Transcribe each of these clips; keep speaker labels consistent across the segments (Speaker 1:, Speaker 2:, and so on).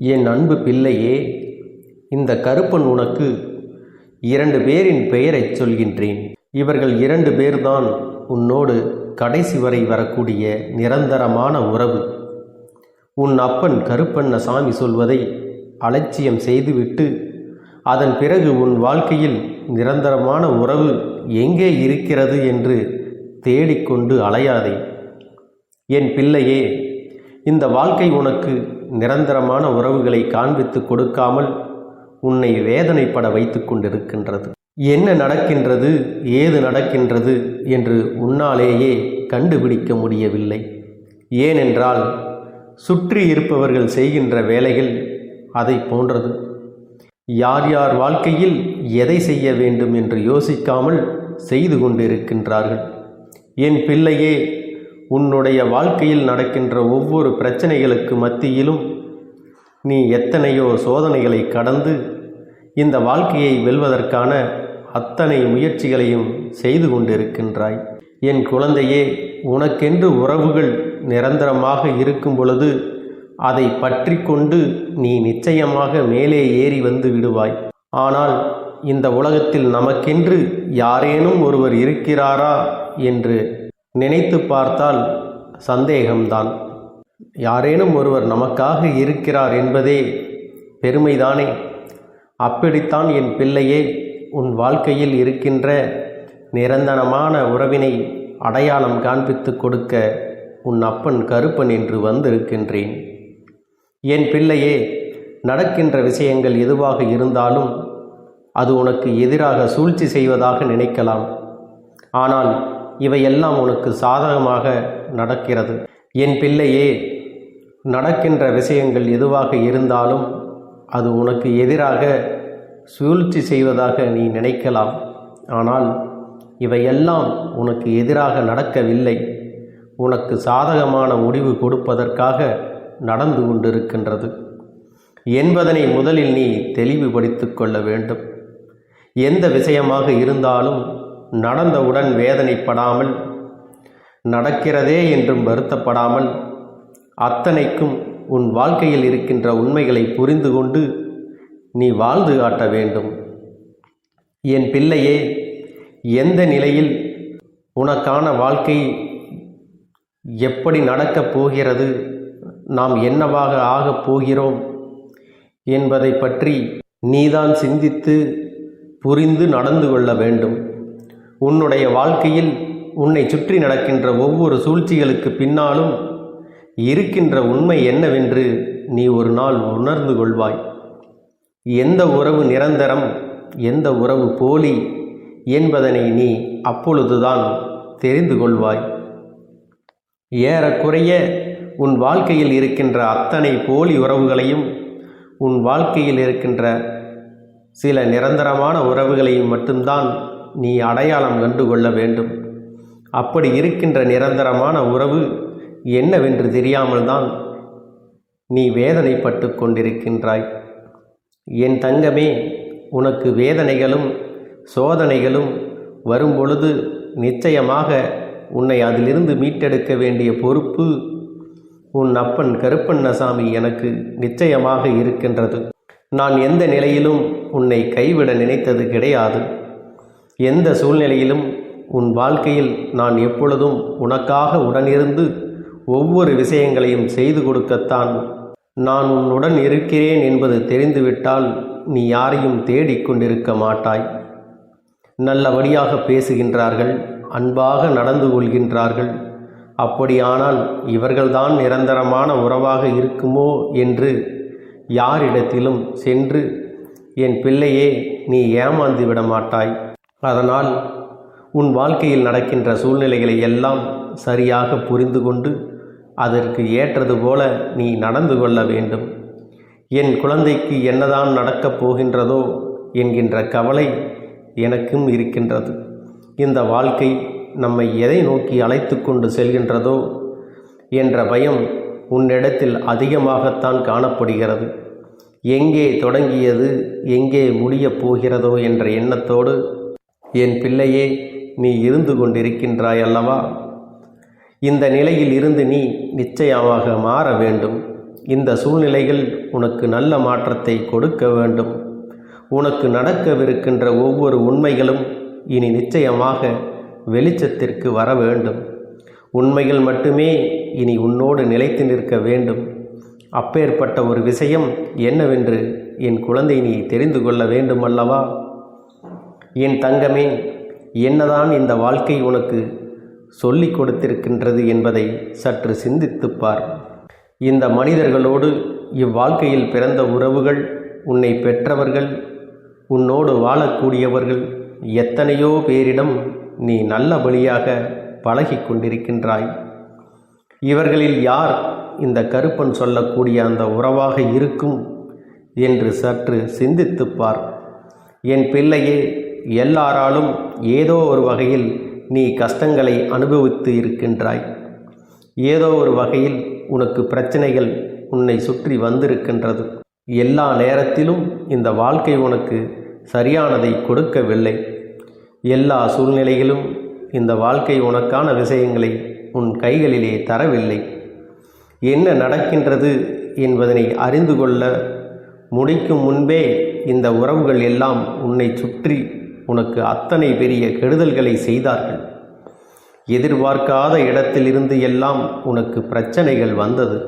Speaker 1: என் அன்பு பிள்ளையே இந்த கருப்பன் உனக்கு இரண்டு பேரின் பெயரைச் சொல்கின்றேன். இவர்கள் இரண்டு பேர்தான் உன்னோடு கடைசி வரை வரக்கூடிய நிரந்தரமான உறவு. உன் அப்பன் கருப்பண்ணசாமி சொல்வதை அலட்சியம் செய்துவிட்டு அதன் பிறகு உன் வாழ்க்கையில் நிரந்தரமான உறவு எங்கே இருக்கிறது என்று தேடிக்கொண்டு அலையாதே. என் பிள்ளையே இந்த வாழ்க்கை உனக்கு நிரந்தரமான உறவுகளை காண்பித்து கொடுக்காமல் உன்னை வேதனைப்பட வைத்து கொண்டிருக்கின்றது. என்ன நடக்கின்றது ஏது நடக்கின்றது என்று உன்னாலேயே கண்டுபிடிக்க முடியவில்லை. ஏனென்றால் சுற்றி இருப்பவர்கள் செய்கின்ற வேலைகள் அதை போன்றது. யார் யார் வாழ்க்கையில் எதை செய்ய வேண்டும் என்று யோசிக்காமல் செய்து கொண்டிருக்கின்றார்கள். என் பிள்ளையே உன்னுடைய வாழ்க்கையில் நடக்கின்ற ஒவ்வொரு பிரச்சனைகளுக்கு மத்தியிலும் நீ எத்தனையோ சோதனைகளை கடந்து இந்த வாழ்க்கையை வெல்வதற்கான அத்தனை முயற்சிகளையும் செய்து கொண்டிருக்கின்றாய். என் குழந்தையே உனக்கென்று உறவுகள் நிரந்தரமாக இருக்கும் பொழுது அதை பற்றி கொண்டு நீ நிச்சயமாக மேலே ஏறி வந்து விடுவாய். ஆனால் இந்த உலகத்தில் நமக்கென்று யாரேனும் ஒருவர் இருக்கிறாரா? என்று நினைத்து பார்த்தால் சந்தேகம்தான். யாரேனும் ஒருவர் நமக்காக இருக்கிறார் என்பதே பெருமைதானே? அப்படித்தான் என் பிள்ளையே உன் வாழ்க்கையில் இருக்கின்ற நிரந்தரமான உறவினை அடையாளம் காண்பித்து கொடுக்க உன் அப்பன் கருப்பன் என்று வந்திருக்கின்றேன். என் பிள்ளையே நடக்கின்ற விஷயங்கள் எதுவாக இருந்தாலும் அது உனக்கு எதிராக சூழ்ச்சி செய்வதாக நினைக்கலாம். ஆனால் இவையெல்லாம் உனக்கு சாதகமாக நடக்கிறது. என் பிள்ளையே நடக்கின்ற விஷயங்கள் எதுவாக இருந்தாலும் அது உனக்கு எதிராக சூழ்ச்சி செய்வதாக நீ நினைக்கலாம். ஆனால் இவையெல்லாம் உனக்கு எதிராக நடக்கவில்லை. உனக்கு சாதகமான முடிவு கொடுப்பதற்காக நடந்து கொண்டிருக்கின்றது. என்பதனை முதலில் நீ தெளிவுபடுத்திக் கொள்ள வேண்டும். எந்த விஷயமாக இருந்தாலும் நடந்தவுடன் வேதனைப்படாமல் நடக்கிறதே என்றும் வருத்தப்படாமல் அத்தனைக்கும் உன் வாழ்க்கையில் இருக்கின்ற உண்மைகளை புரிந்து கொண்டு நீ வாழ்ந்து காட்ட வேண்டும். என் பிள்ளையே எந்த நிலையில் உனக்கான வாழ்க்கை எப்படி நடக்கப் போகிறது நாம் என்னவாக ஆகப் போகிறோம் என்பதை பற்றி நீதான் சிந்தித்து புரிந்து நடந்து கொள்ள வேண்டும். உன்னுடைய வாழ்க்கையில் உன்னை சுற்றி நடக்கின்ற ஒவ்வொரு சூழ்ச்சிகளுக்கு பின்னாலும் இருக்கின்ற உண்மை என்னவென்று நீ ஒரு நாள் உணர்ந்து கொள்வாய். எந்த உறவு நிரந்தரம் எந்த உறவு போலி என்பதனை நீ அப்பொழுதுதான் தெரிந்து கொள்வாய். ஏறக்குறைய உன் வாழ்க்கையில் இருக்கின்ற அத்தனை போலி உறவுகளையும் உன் வாழ்க்கையில் இருக்கின்ற சில நிரந்தரமான உறவுகளையும் மட்டும்தான் நீ அடையாளம் கண்டு கொள்ள வேண்டும். அப்படி இருக்கின்ற நிரந்தரமான உறவு என்னவென்று தெரியாமல் தான் நீ வேதனைப்பட்டு கொண்டிருக்கின்றாய். என் தங்கமே உனக்கு வேதனைகளும் சோதனைகளும் வரும்பொழுது நிச்சயமாக உன்னை அதிலிருந்து மீட்டெடுக்க வேண்டிய பொறுப்பு உன் அப்பன் கருப்பண்ணசாமி எனக்கு நிச்சயமாக இருக்கின்றது. நான் எந்த நிலையிலும் உன்னை கைவிட நினைத்தது கிடையாது. எந்த சூழ்நிலையிலும் உன் வாழ்க்கையில் நான் எப்பொழுதும் உனக்காக உடனிருந்து ஒவ்வொரு விஷயங்களையும் செய்து கொடுக்கத்தான் நான் உன்னுடன் இருக்கிறேன் என்பது தெரிந்துவிட்டால் நீ யாரையும் தேடிக்கொண்டிருக்க மாட்டாய். நல்லபடியாக பேசுகின்றார்கள் அன்பாக நடந்து கொள்கின்றார்கள். அப்படியானால் இவர்கள்தான் நிரந்தரமான உறவாக இருக்குமோ என்று யாரிடத்திலும் சென்று என் பிள்ளையே நீ ஏமாந்து விட மாட்டாய். அதனால் உன் வாழ்க்கையில் நடக்கின்ற சூழ்நிலைகளை எல்லாம் சரியாக புரிந்து கொண்டு அதற்கு ஏற்றது போல நீ நடந்து கொள்ள வேண்டும். என் குழந்தைக்கு என்னதான் நடக்கப் போகின்றதோ என்கின்ற கவலை எனக்கும் இருக்கின்றது. இந்த வாழ்க்கை நம்மை எதை நோக்கி அழைத்து கொண்டு செல்கின்றதோ என்ற பயம் உன்னிடத்தில் அதிகமாகத்தான் காணப்படுகிறது. எங்கே தொடங்கியது எங்கே முடியப் போகிறதோ என்ற எண்ணத்தோடு என் பிள்ளையே நீ இருந்து கொண்டிருக்கின்றாய் அல்லவா இந்த நிலையில் இருந்து நீ நிச்சயமாக மாற வேண்டும். இந்த சூழ்நிலைகள் உனக்கு நல்ல மாற்றத்தை கொடுக்க வேண்டும். உனக்கு நடக்கவிருக்கின்ற ஒவ்வொரு உண்மைகளும் இனி நிச்சயமாக வெளிச்சத்திற்கு வர வேண்டும். உண்மைகள் மட்டுமே இனி உன்னோடு நிலைத்து நிற்க வேண்டும். அப்பேற்பட்ட ஒரு விஷயம் என்னவென்று என் குழந்தை நீ தெரிந்து கொள்ள வேண்டும் அல்லவா என் தங்கமே என்னதான் இந்த வாழ்க்கை உனக்கு சொல்லிக் கொடுத்திருக்கின்றது என்பதை சற்று சிந்தித்துப் பார். இந்த மனிதர்களோடு இவ்வாழ்க்கையில் பிறந்த உறவுகள் உன்னை பெற்றவர்கள் உன்னோடு வாழக்கூடியவர்கள் எத்தனையோ பேரிடம் நீ நல்ல வழியாக பழகிக் கொண்டிருக்கின்றாய். இவர்களில் யார் இந்த கருப்பன் சொல்லக்கூடிய அந்த உறவாக இருக்கும் என்று சற்று சிந்தித்துப்பார் என் பிள்ளையே எல்லாராலும் ஏதோ ஒரு வகையில் நீ கஷ்டங்களை அனுபவித்து இருக்கின்றாய். ஏதோ ஒரு வகையில் உனக்கு பிரச்சனைகள் உன்னை சுற்றி வந்திருக்கின்றது. எல்லா நேரத்திலும் இந்த வாழ்க்கை உனக்கு சரியானதை கொடுக்கவில்லை. எல்லா சூழ்நிலையிலும் இந்த வாழ்க்கை உனக்கான விஷயங்களை உன் கைகளிலே தரவில்லை. என்ன நடக்கின்றது என்பதனை அறிந்து கொள்ள முடிக்கும் முன்பே இந்த உறவுகள் எல்லாம் உன்னை சுற்றி உனக்கு அத்தனை பெரிய கெடுதல்களை செய்தார்கள். எதிர்பார்க்காத இடத்திலிருந்து எல்லாம் உனக்கு பிரச்சனைகள் வந்தது.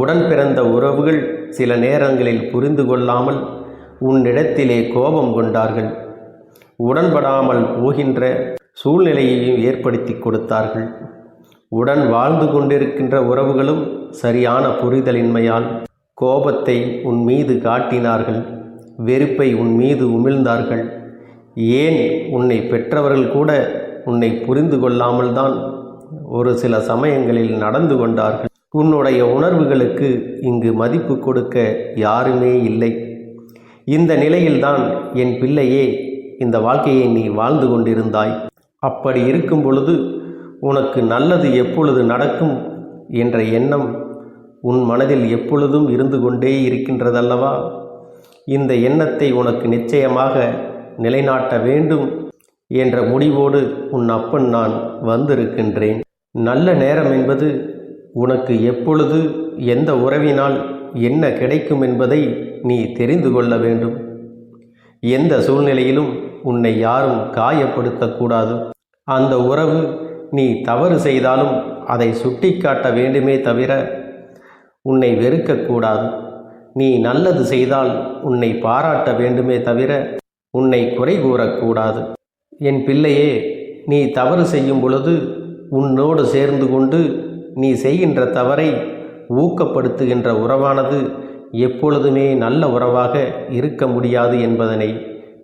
Speaker 1: உடன் பிறந்த உறவுகள் சில நேரங்களில் புரிந்து கொள்ளாமல் உன்னிடத்திலே கோபம் கொண்டார்கள். உடன்படாமல் போகின்ற சூழ்நிலையையும் ஏற்படுத்தி கொடுத்தார்கள். உடன் வாழ்ந்து கொண்டிருக்கின்ற உறவுகளும் சரியான புரிதலின்மையால் கோபத்தை உன் மீது காட்டினார்கள். வெறுப்பை உன் மீது உமிழ்ந்தார்கள். ஏன் உன்னை பெற்றவர்கள் கூட உன்னை புரிந்து கொள்ளாமல் தான் ஒரு சில சமயங்களில் நடந்து கொண்டார்கள்? உன்னுடைய உணர்வுகளுக்கு இங்கு மதிப்பு கொடுக்க யாருமே இல்லை. இந்த நிலையில்தான் என் பிள்ளையே இந்த வாழ்க்கையை நீ வாழ்ந்து கொண்டிருந்தாய். அப்படி இருக்கும் பொழுது உனக்கு நல்லது எப்பொழுது நடக்கும் என்ற எண்ணம் உன் மனதில் எப்பொழுதும் இருந்து கொண்டே இருக்கின்றதல்லவா? இந்த எண்ணத்தை உனக்கு நிச்சயமாக நிலைநாட்ட வேண்டும் என்ற முடிவோடு உன் அப்பன் நான் வந்திருக்கின்றேன். நல்ல நேரம் என்பது உனக்கு எப்பொழுது எந்த உறவினால் என்ன கிடைக்கும் என்பதை நீ தெரிந்து கொள்ள வேண்டும். எந்த சூழ்நிலையிலும் உன்னை யாரும் காயப்படுத்தக்கூடாது அந்த உறவு நீ தவறு செய்தாலும் அதை சுட்டிக்காட்ட வேண்டுமே தவிர உன்னை வெறுக்கக்கூடாது நீ நல்லது செய்தால் உன்னை பாராட்ட வேண்டுமே தவிர உன்னை குறை கூறக்கூடாது. என் பிள்ளையே நீ தவறு செய்யும் பொழுது உன்னோடு சேர்ந்து கொண்டு நீ செய்கின்ற தவறை ஊக்கப்படுத்துகின்ற உறவானது எப்பொழுதுமே நல்ல உறவாக இருக்க முடியாது என்பதனை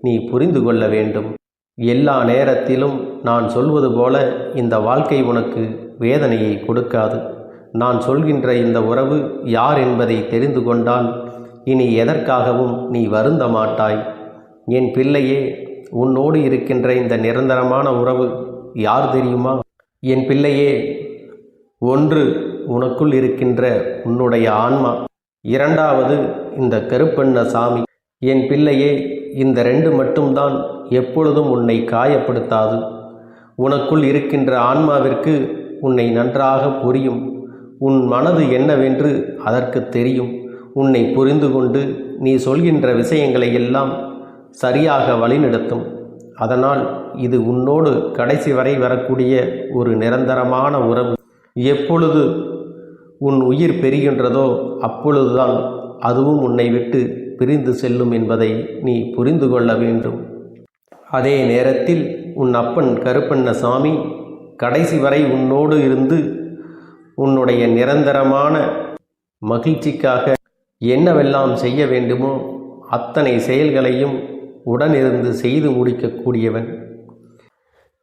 Speaker 1: நீ புரிந்து கொள்ள வேண்டும். எல்லா நேரத்திலும் நான் சொல்வது போல இந்த வாழ்க்கை உனக்கு வேதனையை கொடுக்காது. நான் சொல்கின்ற இந்த உறவு யார் என்பதை தெரிந்து கொண்டால் இனி எதற்காகவும் நீ வருந்த மாட்டாய். என் பிள்ளையே உன்னோடு இருக்கின்ற இந்த நிரந்தரமான உறவு யார் தெரியுமா? என் பிள்ளையே ஒன்று உனக்குள் இருக்கின்ற உன்னுடைய ஆன்மா இரண்டாவது இந்த கருப்பண்ண சாமி. என் பிள்ளையே இந்த ரெண்டு மட்டும்தான் எப்பொழுதும் உன்னை காயப்படுத்தாது. உனக்குள் இருக்கின்ற ஆன்மாவிற்கு உன்னை நன்றாக புரியும். உன் மனது என்னவென்று அதற்கு தெரியும். உன்னை புரிந்து கொண்டு நீ சொல்கின்ற விஷயங்களை எல்லாம் சரியாக வழிநடத்தும். அதனால் இது உன்னோடு கடைசி வரை வரக்கூடிய ஒரு நிரந்தரமான உறவு. எப்பொழுது உன் உயிர் பெறுகின்றதோ அப்பொழுதுதான் அதுவும் உன்னை விட்டு பிரிந்து செல்லும் என்பதை நீ புரிந்து கொள்ள வேண்டும். அதே நேரத்தில் உன் அப்பன் கருப்பண்ண சாமி கடைசி வரை உன்னோடு இருந்து உன்னுடைய நிரந்தரமான மகிழ்ச்சிக்காக என்னவெல்லாம் செய்ய வேண்டுமோ அத்தனை செயல்களையும் உடனிருந்து செய்து முடிக்கக்கூடியவன்.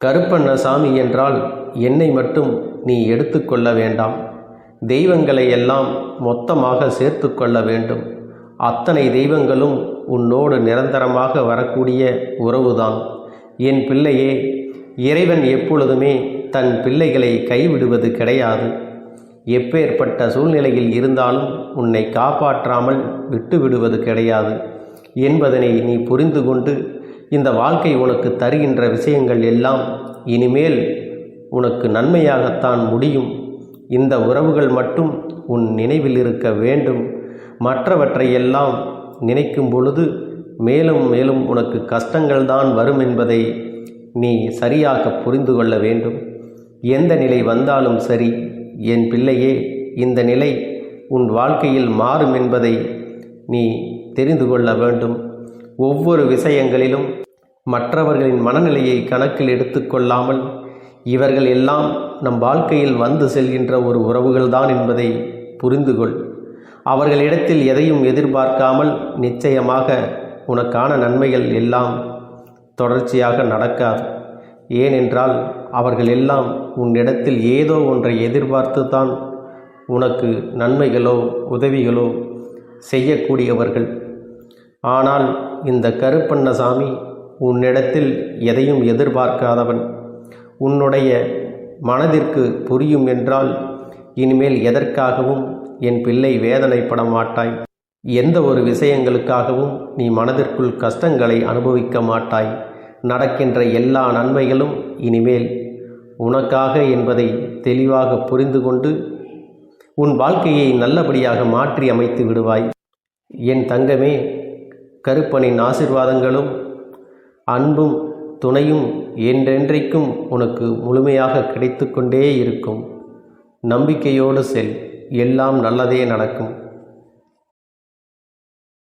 Speaker 1: கருப்பண்ணசாமி என்றால் என்னை மட்டும் நீ எடுத்துக்கொள்ள வேண்டாம். தெய்வங்களை எல்லாம் மொத்தமாக சேர்த்து கொள்ள வேண்டும். அத்தனை தெய்வங்களும் உன்னோடு நிரந்தரமாக வரக்கூடிய உறவுதான். என் பிள்ளையே இறைவன் எப்பொழுதுமே தன் பிள்ளைகளை கைவிடுவது கிடையாது. எப்பேற்பட்ட சூழ்நிலையில் இருந்தாலும் உன்னை காப்பாற்றாமல் விட்டுவிடுவது கிடையாது. என்பதனை நீ புரிந்து கொண்டு இந்த வாழ்க்கை உனக்கு தருகின்ற விஷயங்கள் எல்லாம் இனிமேல் உனக்கு நன்மையாகத்தான் முடியும். இந்த உறவுகள் மட்டும் உன் நினைவில் இருக்க வேண்டும். மற்றவற்றையெல்லாம் நினைக்கும் பொழுது மேலும் மேலும் உனக்கு கஷ்டங்கள்தான் வரும் என்பதை நீ சரியாக புரிந்து கொள்ள வேண்டும். எந்த நிலை வந்தாலும் சரி என் பிள்ளையே இந்த நிலை உன் வாழ்க்கையில் மாறும் என்பதை நீ தெரிந்து கொள்ள வேண்டும். ஒவ்வொரு விஷயங்களிலும் மற்றவர்களின் மனநிலையை கணக்கில் எடுத்துக்கொள்ளாமல் இவர்கள் எல்லாம் நம் வாழ்க்கையில் வந்து செல்கின்ற ஒரு உறவுகள்தான் என்பதை புரிந்து கொள். அவர்களிடத்தில் எதையும் எதிர்பார்க்காமல் நிச்சயமாக உனக்கான நன்மைகள் எல்லாம் தொடர்ச்சியாக நடக்காது. ஏனென்றால் அவர்கள் எல்லாம் உன்னிடத்தில் ஏதோ ஒன்றை எதிர்பார்த்து தான் உனக்கு நன்மைகளோ உதவிகளோ செய்யக்கூடியவர்கள். ஆனால் இந்த கருப்பண்ணசாமி உன்னிடத்தில் எதையும் எதிர்பார்க்காதவன். உன்னுடைய மனதிற்கு புரியும் என்றால் இனிமேல் எதற்காகவும் என் பிள்ளை வேதனைப்பட மாட்டாய். எந்த ஒரு விஷயங்களுக்காகவும் நீ மனதிற்குள் கஷ்டங்களை அனுபவிக்க மாட்டாய். நடக்கின்ற எல்லா நன்மைகளும் இனிமேல் உனக்காக என்பதை தெளிவாக புரிந்து கொண்டு உன் வாழ்க்கையை நல்லபடியாக மாற்றி அமைத்து விடுவாய். என் தங்கமே கருப்பனின் ஆசிர்வாதங்களும் அன்பும் துணையும் என்றென்றைக்கும் உனக்கு முழுமையாக கிடைத்து கொண்டே இருக்கும். நம்பிக்கையோடு செல் எல்லாம் நல்லதே நடக்கும்.